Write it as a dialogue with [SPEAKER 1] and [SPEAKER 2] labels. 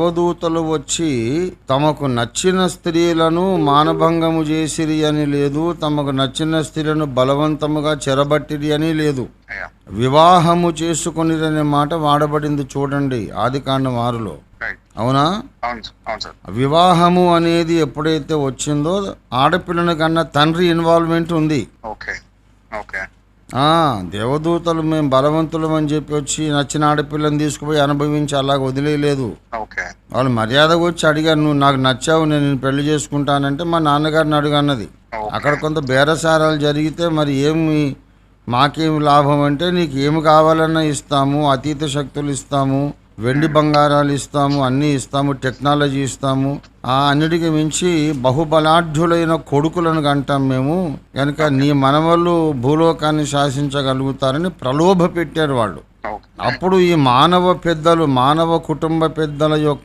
[SPEAKER 1] దేవదూతలు వచ్చి తమకు నచ్చిన స్త్రీలను మానభంగము చేసిరి అని లేదు తమకు నచ్చిన స్త్రీలను బలవంతముగా చెరబట్టిరి అని లేదు. వివాహము చేసుకునిరనే మాట వాడబడింది చూడండి ఆదికాండం ఆరులో.
[SPEAKER 2] రైట్
[SPEAKER 1] అవునా వివాహము అనేది ఎప్పుడైతే వచ్చిందో ఆడపిల్లని కన్నా తండ్రి ఇన్వాల్వ్మెంట్ ఉంది.
[SPEAKER 2] Okay okay.
[SPEAKER 1] ఆ దేవదూతలు మేము బలవంతులం అని చెప్పి వచ్చి నచ్చిన ఆడపిల్లని తీసుకుపోయి అనుభవించి అలాగ వదిలేయలేదు. వాళ్ళు మర్యాదగా వచ్చి అడిగారు నువ్వు నాకు నచ్చావు నేను పెళ్ళి చేసుకుంటానంటే మా నాన్నగారిని అడుగన్నది. అక్కడ కొంత బేరసారాలు జరిగితే మరి ఏమి మాకేమి లాభం అంటే నీకు ఏమి కావాలన్నా ఇస్తాము అతీత శక్తులు ఇస్తాము వెండి బంగారాలు ఇస్తాము అన్నీ ఇస్తాము టెక్నాలజీ ఇస్తాము. ఆ అన్నిటికి మించి బహుబలాఢ్యులైన కొడుకులను కంటాం మేము. కనుక నీ మనవళ్ళు భూలోకాన్ని శాసించగలుగుతారని ప్రలోభ పెట్టారు వాళ్ళు. అప్పుడు ఈ మానవ పెద్దలు మానవ కుటుంబ పెద్దల యొక్క